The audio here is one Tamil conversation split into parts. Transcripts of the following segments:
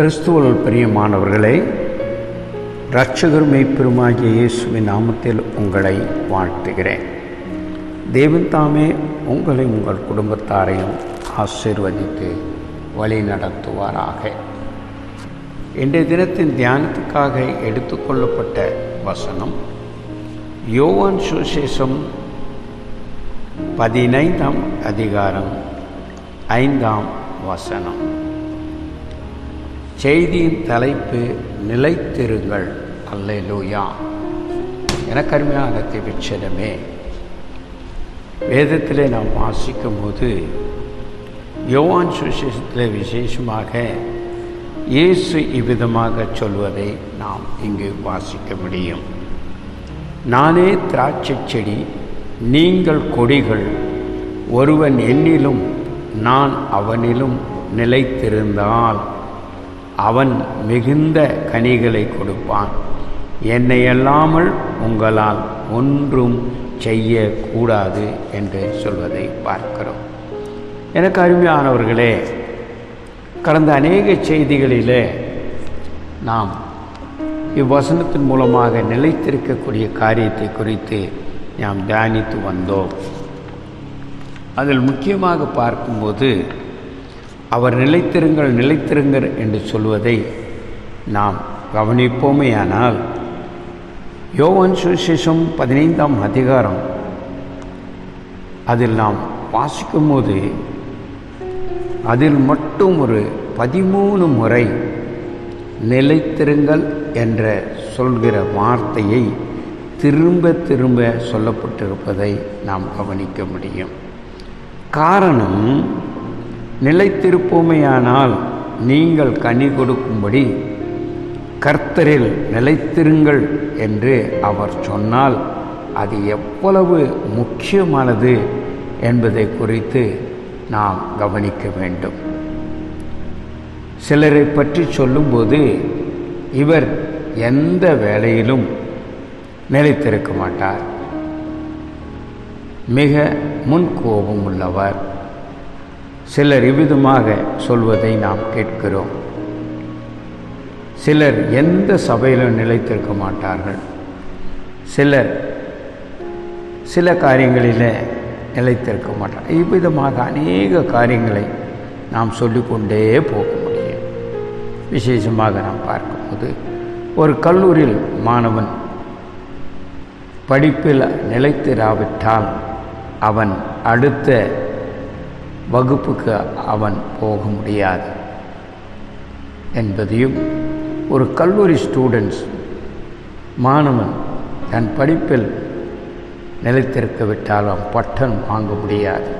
கிறிஸ்துவல் பிரியமானவர்களே இரட்சகர் மெய்ப்பெருமாகிய இயேசுவின் நாமத்தில் உங்களை வாழ்த்துகிறேன். தேவன் தாமே உங்களை உங்கள் குடும்பத்தாரையும் ஆசீர்வதித்து வழி நடத்துவாராக. இன்றைய தினத்தின் தியானத்துக்காக எடுத்துக்கொள்ளப்பட்ட வசனம் யோவான் சுசேஷம் பதினைந்தாம் அதிகாரம் ஐந்தாம் வசனம். செய்தியின் தலைப்பு நிலைத்திருங்கள். அல்லேலூயா. எனக்கு அருமையான திவிச்சனமே வேதத்திலே நாம் வாசிக்கும் போது யோவான் சுசேஷத்தில் விசேஷமாக இயேசு இவ்விதமாக சொல்வதை நாம் இங்கு வாசிக்க முடியும். நானே திராட்சை செடி நீங்கள் கொடிகள் ஒருவன் என்னிலும் நான் அவனிலும் நிலைத்திருந்தால். அவன் மிகுந்த கனிகளை கொடுப்பான். என்னை அல்லாமல் உங்களால் ஒன்றும் செய்யக்கூடாது என்று சொல்வதை பார்க்கிறோம். எனக்கு அருமையானவர்களே கடந்த அநேக செய்திகளிலே நாம் இவ்வசனத்தின் மூலமாக நிலைத்திருக்கக்கூடிய காரியத்தை குறித்து நாம் தியானித்து வந்தோம். அதில் முக்கியமாக பார்க்கும்போது அவர் நிலைத்திருங்கள் நிலைத்திருங்கள் என்று சொல்வதை நாம் கவனிப்போமேயானால் யோவன் சுவிசேஷம் பதினைந்தாம் அதிகாரம் அதில் நாம் வாசிக்கும்போது அதில் மட்டும் ஒரு பதிமூணு முறை நிலைத்திருங்கள் என்ற சொல்கிற வார்த்தையை திரும்ப திரும்ப சொல்லப்பட்டிருப்பதை நாம் கவனிக்க முடியும். காரணம் நிலைத்திருப்போமையானால் நீங்கள் கனி கொடுக்கும்படி கர்த்தரில் நிலைத்திருங்கள் என்று அவர் சொன்னால் அது எவ்வளவு முக்கியமானது என்பதை குறித்து நாம் கவனிக்க வேண்டும். சிலரை பற்றி சொல்லும்போது இவர் எந்த வேலையிலும் நிலைத்திருக்க மாட்டார். மிக முன் கோபம் உள்ளவர் சிலர் இவ்விதமாக சொல்வதை நாம் கேட்கிறோம். சிலர் எந்த சபையிலும் நிலைத்திருக்க மாட்டார்கள். சிலர் சில காரியங்களில் நிலைத்திருக்க மாட்டார். இவ்விதமாக அநேக காரியங்களை நாம் சொல்லிக்கொண்டே போக முடியும். விசேஷமாக நாம் பார்க்கும்போது ஒரு கல்லூரியில் மாணவன் படிப்பில் நிலைத்திராவிட்டால் அவன் அடுத்த வகுப்புக்கு அவன் போக முடியாது. என்பதையும் ஒரு கல்லூரி ஸ்டூடெண்ட்ஸ் மாணவன் தன் படிப்பில் நிலைத்திருக்க விட்டால் அவன் பட்டம் வாங்க முடியாது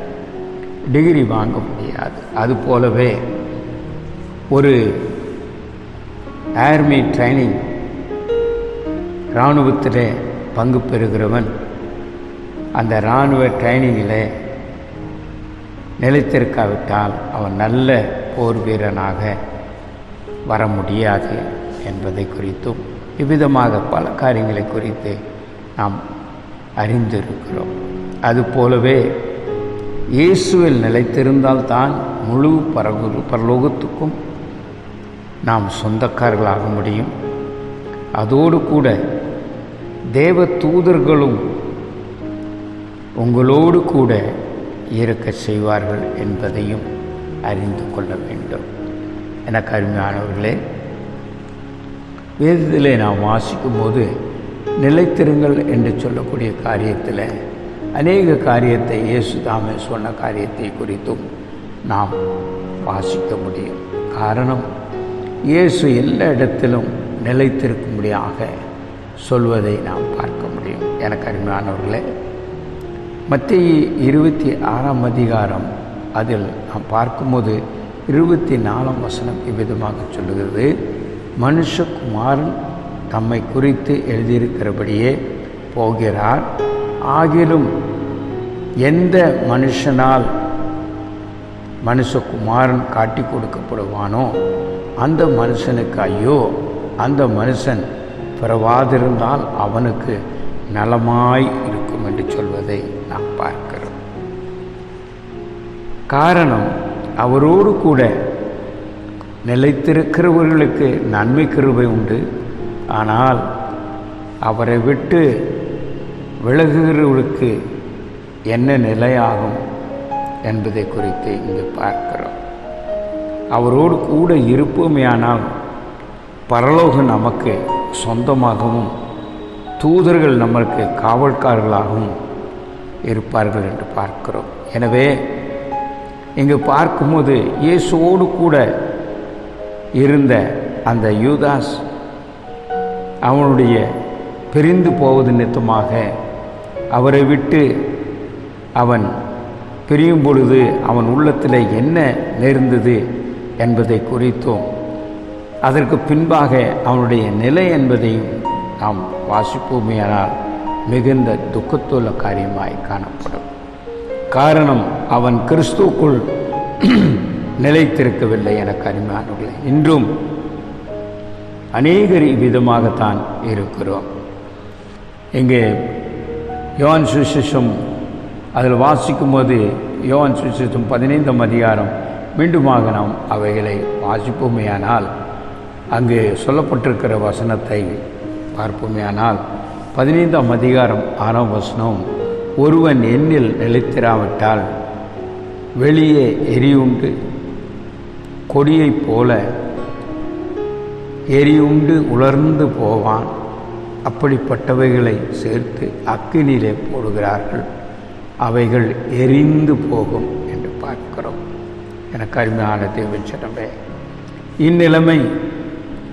டிகிரி வாங்க முடியாது. அதுபோலவே ஒரு ஆர்மி ட்ரைனிங் இராணுவத்தில் பங்கு பெறுகிறவன் அந்த இராணுவ ட்ரைனிங்கில் நிலைத்திருக்காவிட்டால் அவன் நல்ல போர் வீரனாக வர முடியாது என்பதை குறித்தும் இவ்விதமாக பல காரியங்களை குறித்து நாம் அறிந்திருக்கிறோம். அதுபோலவே இயேசுவில் நிலைத்திருந்தால் தான் முழு பரகு பரலோகத்துக்கும் நாம் சொந்தக்காரர்களாக முடியும். அதோடு கூட தேவ தூதர்களும் உங்களோடு கூட இருக்க செய்வார்கள் என்பதையும் அறிந்து கொள்ள வேண்டும். எனக்கு அருமையானவர்களே வேதத்தில் நாம் வாசிக்கும் போது நிலைத்திருங்கள் என்று சொல்லக்கூடிய காரியத்தில் அநேக காரியத்தை இயேசு தாமே சொன்ன காரியத்தை குறித்தும் நாம் வாசிக்க முடியும். காரணம் இயேசு எல்லா இடத்திலும் நிலைத்திருக்கும்படியாக சொல்வதை நாம் பார்க்க முடியும். எனக்கு அருமையானவர்களே மத்திய இருபத்தி ஆறாம் அதிகாரம். அதில் நாம் பார்க்கும்போது இருபத்தி நாலாம் வசனம் இவ்விதமாக சொல்லுகிறது. மனுஷகுமாரன் தம்மை குறித்து எழுதியிருக்கிறபடியே போகிறார். ஆகிலும் எந்த மனுஷனால் மனுஷகுமாரன் காட்டி கொடுக்கப்படுவானோ அந்த மனுஷனுக்கு ஐயோ அந்த மனுஷன் பிறவாதிருந்தால் அவனுக்கு நலமாய் இருக்கும் என்று சொல்வதை நாம் பார்க்கிறோம். காரணம் அவரோடு கூட நிலைத்திருக்கிறவர்களுக்கு நன்மை கிருபை உண்டு. ஆனால் அவரை விட்டு விலகுகிறவர்களுக்கு என்ன நிலையாகும் என்பதை குறித்து இங்கு பார்க்கிறோம். அவரோடு கூட இருப்போமேயானால் பரலோகம் நமக்கு சொந்தமாகவும் தூதர்கள் நமக்கு காவல்காரர்களாகவும் இருப்பார்கள் என்று பார்க்கிறோம். எனவே இங்கு பார்க்கும்போது இயேசுவோடு கூட இருந்த அந்த யூதாஸ் அவனுடைய பிரிந்து போவது நித்தமாக அவரை விட்டு அவன் பிரியும் பொழுது அவன் உள்ளத்தில் என்ன நேர்ந்தது என்பதை குறித்தும். அதற்கு பின்பாக அவனுடைய நிலை என்பதையும் நாம் வாசிப்போமேயானால் மிகுந்த துக்கத்துள்ள காரியமாய் காணப்படும். காரணம் அவன் கிறிஸ்துவுக்குள் நிலைத்திருக்கவில்லை என கருமையானவர்களே இன்றும் அநேகரி விதமாகத்தான் இருக்கிறோம். இங்கே யோன் சுசிஷம் அதில் வாசிக்கும்போது யோவான் சுசிஷம் பதினைந்தாம் அதிகாரம் மீண்டுமாக நாம் அவைகளை வாசிப்போமேயானால் அங்கு சொல்லப்பட்டிருக்கிற வசனத்தை பார்ப்போமே. ஆனால் பதினைந்தாம் அதிகாரம் ஆறாம் வசனம் ஒருவன் எண்ணில் நிலைத்திராவிட்டால் வெளியே எரியுண்டு கொடியைப் போல எரியுண்டு உலர்ந்து போவான். அப்படிப்பட்டவைகளை சேர்த்து அக்கினியிலே போடுகிறார்கள். அவைகள் எரிந்து போகும் என்று பார்க்கிறோம். எனக்கு அருமையான தேவச்சனமே இந்நிலைமை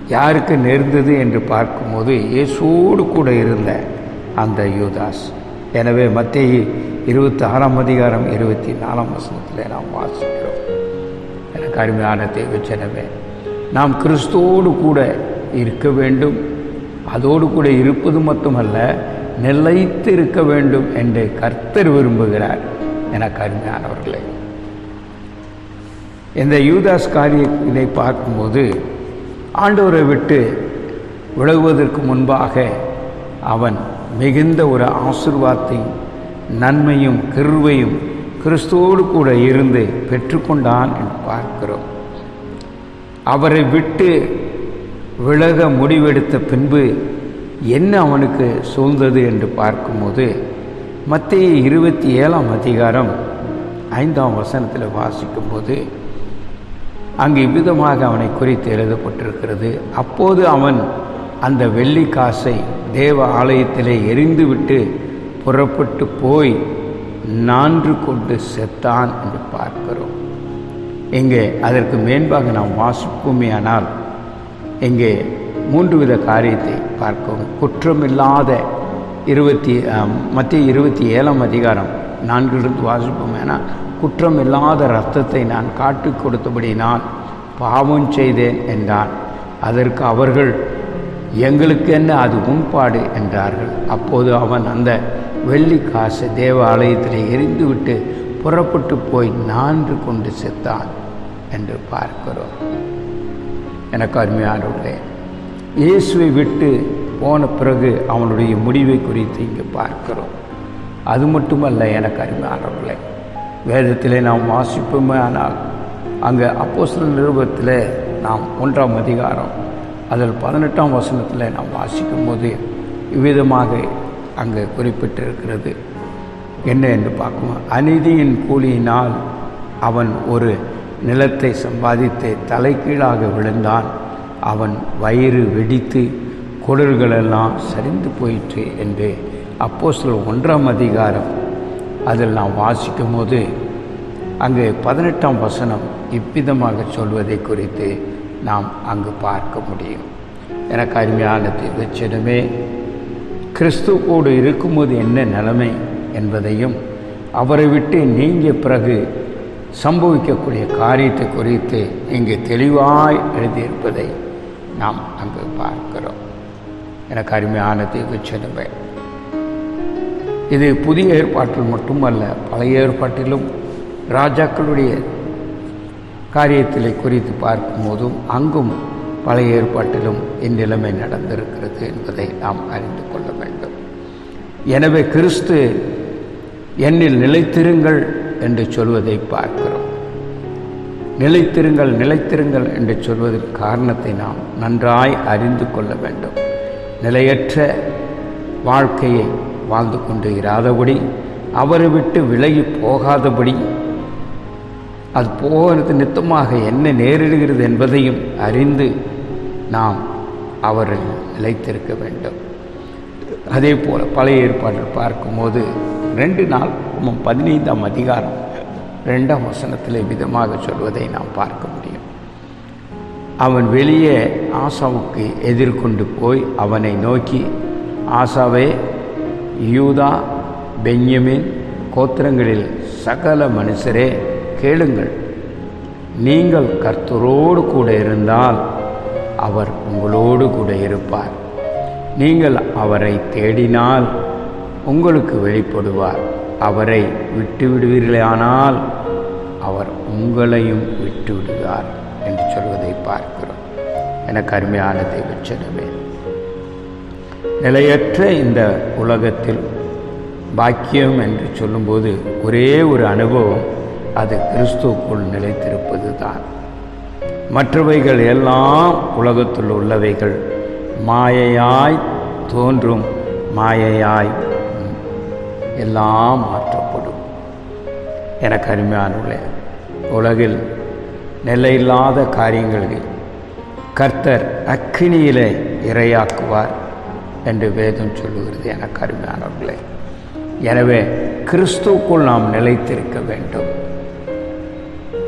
யாருக்கு நேர்ந்தது என்று பார்க்கும்போது இயேசோடு கூட இருந்த அந்த யூதாஸ். எனவே மத்திய இருபத்தி ஆறாம் அதிகாரம் இருபத்தி நாலாம் வசனத்தில் நாம் வாசிக்கிறோம். எனக்கு அருமையான தேவச்சனமே நாம் கிறிஸ்துவோடு கூட இருக்க வேண்டும். அதோடு கூட இருப்பது மட்டுமல்ல நிலைத்து இருக்க வேண்டும் என்று கர்த்தர் விரும்புகிறார். எனக்கு அருமையானவர்களே இந்த யூதாஸ் காரிய இதை பார்க்கும்போது ஆண்டவரை விட்டு விலகுவதற்கு முன்பாக அவன் மிகுந்த ஒரு ஆசிர்வாதத்தையும் நன்மையும் கிருவையும் கிறிஸ்துவோடு கூட இருந்து பெற்றுக்கொண்டான் என்று பார்க்கிறோம். அவரை விட்டு விலக முடிவெடுத்த பின்பு என்ன அவனுக்கு சூழ்ந்தது என்று பார்க்கும்போது மத்திய இருபத்தி ஏழாம் அதிகாரம் ஐந்தாம் வசனத்தில் வாசிக்கும்போது அங்கு இவ்விதமாக அவனை குறித்து எழுதப்பட்டிருக்கிறது. அப்போது அவன் அந்த வெள்ளி காசை தேவ ஆலயத்திலே எரிந்துவிட்டு புறப்பட்டு போய் நான்று கொண்டு செத்தான் என்று பார்க்கிறோம். இங்கே அதற்கு மேன்பாக நாம் வாசிப்போமே ஆனால் இங்கே மூன்று வித காரியத்தை பார்க்கவும். குற்றமில்லாத இருபத்தி மத்திய இருபத்தி ஏழாம் அதிகாரம் நான்கிலிருந்து வாசிப்போம் ஏன்னா குற்றம் இல்லாத ரத்தத்தை நான் காட்டிக் கொடுத்தபடி நான் பாவம் செய்தேன் என்றான். அதற்கு அவர்கள் எங்களுக்கு என்ன அது உண்பாடு? என்றார்கள். அப்போது அவன் அந்த வெள்ளி காசு தேவாலயத்தில் எரிந்துவிட்டு புறப்பட்டு போய் நான்று கொண்டு செத்தான் என்று பார்க்கிறோம். எனக்கு அருமையானவர்களே இயேசுவை விட்டு போன பிறகு அவனுடைய முடிவை குறித்து இங்கே பார்க்கிறோம். அது மட்டுமல்ல எனக்கு அருமையானவர்களே வேதத்திலே நாம் வாசிப்போமே ஆனால் அங்கே அப்போஸ்தல நிருபத்தில் நாம் ஒன்றாம் அதிகாரம் அதில் பதினெட்டாம் வசனத்தில் நாம் வாசிக்கும் போது இவ்விதமாக அங்கே குறிப்பிட்டிருக்கிறது. என்ன என்று பார்க்கணும் அநீதியின் கூலியினால் அவன் ஒரு நிலத்தை சம்பாதித்து தலைகீழாக விழுந்தான். அவன் வயிறு வெடித்து குடல்களெல்லாம் சரிந்து போயிற்று என்று அப்போ சில ஒன்றாம் அதிகாரம் அதில் நாம் வாசிக்கும் போது அங்கு பதினெட்டாம் வசனம் இவ்விதமாக சொல்வதை குறித்து நாம் அங்கு பார்க்க முடியும். எனக்கு அருமையான தீர்வச்சிடமே கிறிஸ்துவோடு இருக்கும்போது என்ன நிலைமை என்பதையும் அவரை விட்டு நீங்கிய பிறகு சம்பவிக்கக்கூடிய காரியத்தை குறித்து இங்கு தெளிவாய் எழுதியிருப்பதை நாம் அங்கு பார்க்கிறோம். எனக்கு அருமையான தீர்வச்சிடமே இது புதிய ஏற்பாட்டில் மட்டுமல்ல பழைய ஏற்பாட்டிலும் ராஜாக்களுடைய காரியத்திலே குறித்து பார்க்கும்போதும் அங்கும் பழைய ஏற்பாட்டிலும் இந்நிலைமை நடந்திருக்கிறது என்பதை நாம் அறிந்து கொள்ள வேண்டும். எனவே கிறிஸ்து என்னில் நிலைத்திருங்கள் என்று சொல்வதை பார்க்கிறோம். நிலைத்திருங்கள் நிலைத்திருங்கள் என்று சொல்வதற்கு காரணத்தை நாம் நன்றாய் அறிந்து கொள்ள வேண்டும். நிலையற்ற வாழ்க்கையை வாழ்ந்து கொண்டு இராதபடி அவரை விட்டு விலகி போகாதபடி அது போகிறது நித்தமாக என்ன நேரிடுகிறது என்பதையும் அறிந்து நாம் அவரை நிலைத்திருக்க வேண்டும். அதே போல் பழைய ஏற்பாட்டில் பார்க்கும்போது ரெண்டு நாள் பதினைந்தாம் அதிகாரம் ரெண்டாம் வசனத்தில் விதமாக சொல்வதை நாம் பார்க்க முடியும். அவன் வெளியே ஆசாவுக்கு எதிர்கொண்டு போய் அவனை நோக்கி ஆசாவே யூதா பென்யமின் கோத்திரங்களில் சகல மனுஷரே கேளுங்கள். நீங்கள் கர்த்தரோடு கூட இருந்தால் அவர் உங்களோடு கூட இருப்பார். நீங்கள் அவரை தேடினால் உங்களுக்கு வெளிப்படுவார். அவரை விட்டுவிடுவீர்களானால் அவர் உங்களையும் விட்டுவிடுவார் என்று சொல்வதை பார்க்கிறோம். எனக்கு அருமையான தெய்வச்சனமே நிலையற்ற இந்த உலகத்தில் பாக்கியம் என்று சொல்லும்போது ஒரே ஒரு அனுபவம் அது கிறிஸ்துவுக்குள் நிலைத்திருப்பது தான் மற்றவைகள் எல்லாம் உலகத்தில் உள்ளவைகள். மாயையாய் தோன்றும் மாயையாய் எல்லாம் மாற்றப்படும். எனக்கு அருமையானுள்ளே உலகில் நிலையில்லாத காரியங்களில் கர்த்தர் அக்கினியிலே இரையாக்குவார். என்று வேதம் சொல்லுகிறது. எனக்கு அருமையானவர்களே எனவே கிறிஸ்துவுக்குள் நாம் நிலைத்திருக்க வேண்டும்.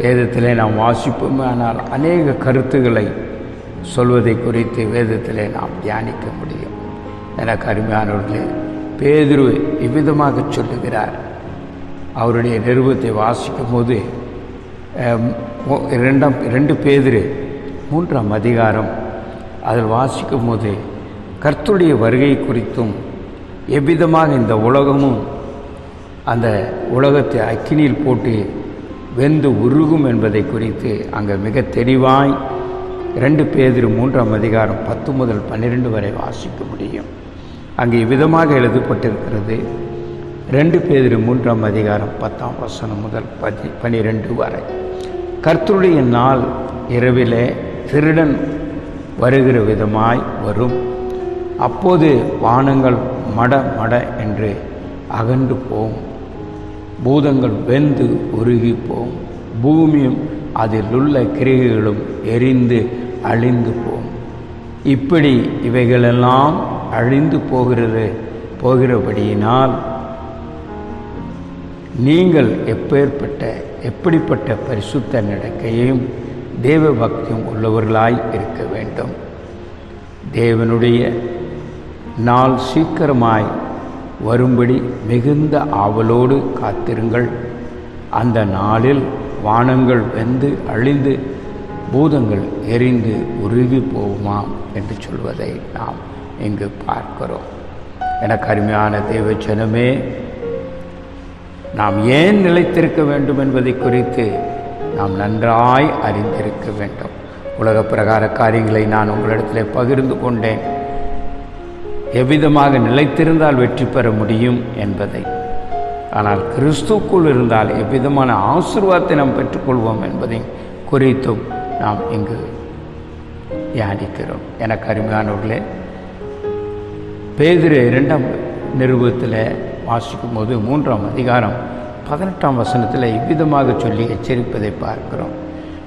வேதத்திலே நாம் வாசிப்போம் ஆனால் அநேக கருத்துக்களை சொல்வதை குறித்து வேதத்திலே நாம் தியானிக்க முடியும். எனக்கு அருமையானவர்களே பேதுரு இவ்விதமாக சொல்லுகிறார். அவருடைய நிருபத்தை வாசிக்கும் போது இரண்டாம் ரெண்டு பேதிரு மூன்றாம் அதிகாரம் அதில் வாசிக்கும் போது கர்த்துடைய வருகை குறித்தும் எவ்விதமாக இந்த உலகமும் அந்த உலகத்தை அக்கினியில் போட்டு வெந்து உருகும் என்பதை குறித்து அங்கே மிக தெளிவாய் ரெண்டு பேதிரு மூன்றாம் அதிகாரம் பத்து முதல் பன்னிரெண்டு வரை வாசிக்க முடியும். அங்கே விதமாக எழுதப்பட்டிருக்கிறது. ரெண்டு பேதிரு மூன்றாம் அதிகாரம் பத்தாம் வசனம் முதல் பதி பனிரெண்டு வரை. கர்த்தருடைய நாள் இரவிலே திருடன் வருகிற விதமாய் வரும். அப்போது வானங்கள் மட மட என்று அகன்று போம். பூதங்கள் வெந்து உருகி போம். பூமியும் அதில் உள்ள கிரிகைகளும் எரிந்து அழிந்து போம். இப்படி இவைகளெல்லாம் அழிந்து போகிறது போகிறபடியினால் நீங்கள் எப்பேற்பட்ட எப்படிப்பட்ட பரிசுத்த நடக்கையும் தேவ பக்தியும் உள்ளவர்களாய் இருக்க வேண்டும். தேவனுடைய நாள் சீக்கிரமாய் வரும்படி மிகுந்த ஆவலோடு காத்திருங்கள். அந்த நாளில் வானங்கள் வெந்து அழிந்து பூதங்கள் எரிந்து உருகி போகுமாம் என்று சொல்வதை நாம் இங்கு பார்க்கிறோம். எனக்கு அருமையான தேவச்சனமே நாம் ஏன் நிலைத்திருக்க வேண்டும் என்பதை குறித்து நாம் நன்றாய் அறிந்திருக்க வேண்டும். உலக பிரகார காரியங்களை நான் உங்களிடத்தில் பகிர்ந்து கொண்டேன். எவ்விதமாக நிலைத்திருந்தால் வெற்றி பெற முடியும் என்பதை. ஆனால் கிறிஸ்துக்குள் இருந்தால் எவ்விதமான ஆசீர்வாதத்தை நாம் பெற்றுக்கொள்வோம் என்பதை குறித்தும் நாம் இங்கு தியானிக்கிறோம். எனக்கு அருமையானவர்களே பேதிரு இரண்டாம் நிறுவத்தில் வாசிக்கும் போது மூன்றாம் அதிகாரம் பதினெட்டாம் வசனத்தில் இவ்விதமாக சொல்லி எச்சரிப்பதை பார்க்கிறோம்.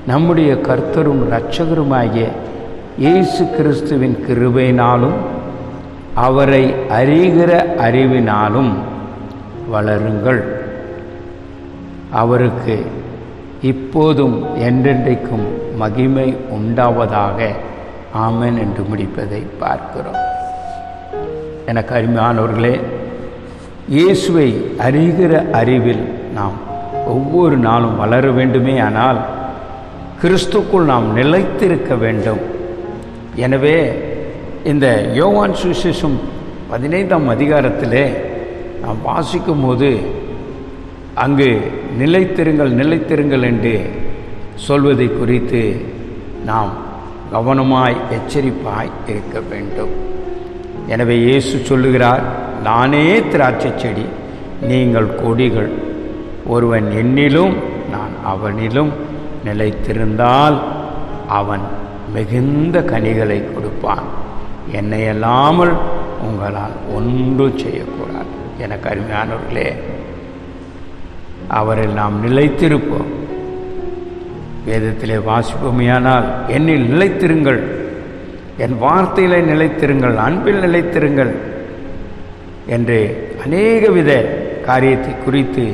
நம்முடைய கர்த்தரும் இரட்சகருமாகிய இயேசு கிறிஸ்துவின் கிருபையினாலும் அவரை அறிகிற அறிவினாலும் வளருங்கள். அவருக்கு இப்போதும் என்றென்றைக்கும் மகிமை உண்டாவதாக ஆமன் என்று முடிப்பதை பார்க்கிறோம். எனக்கு அருமையானவர்களே இயேசுவை அறிகிற அறிவில் நாம் ஒவ்வொரு நாளும் வளர வேண்டுமே ஆனால் கிறிஸ்துக்குள் நாம் நிலைத்திருக்க வேண்டும். எனவே இந்த யோவான் சுவிசேஷம் பதினைந்தாம் அதிகாரத்திலே நாம் வாசிக்கும் போது அங்கு நிலைத்திருங்கள் நிலைத்திருங்கள் என்று சொல்வதை குறித்து நாம் கவனமாய் எச்சரிப்பாய் இருக்க வேண்டும். எனவே இயேசு சொல்லுகிறார் நானே திராட்சை செடி நீங்கள் கொடிகள். ஒருவன் என்னிலும் நான் அவனிலும் நிலைத்திருந்தால் அவன் மிகுந்த கனிகளை கொடுப்பான். என்னை அல்லாமல் உங்களால் ஒன்றும் செய்யக்கூடாது. எனக்கு அருமையானவர்களே அவரில் நாம் நிலைத்திருப்போம். வேதத்திலே வாசிப்போமையானால் என்னில் நிலைத்திருங்கள். என் வார்த்தையிலே நிலைத்திருங்கள் அன்பில் நிலைத்திருங்கள் என்று அநேக வித காரியத்தை குறித்து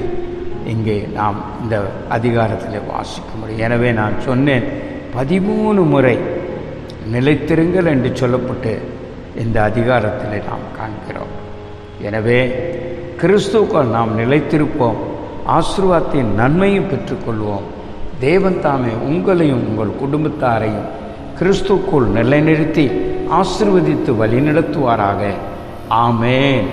இங்கே நாம் இந்த அதிகாரத்தில் வாசிக்க முடியும். எனவே நான் சொன்னேன் பதிமூணு முறை நிலைத்திருங்கள் என்று சொல்லப்பட்டு இந்த அதிகாரத்தில் நாம் காண்கிறோம். எனவே கிறிஸ்துக்கள் நாம் நிலைத்திருப்போம். ஆசிர்வாதத்தின் நன்மையும் பெற்றுக்கொள்வோம். தேவன் தாமே உங்களையும் உங்கள் குடும்பத்தாரையும் கிறிஸ்துக்குள் நிலைநிறுத்தி ஆசிர்வதித்து வழிநடத்துவாராக. ஆமேன்.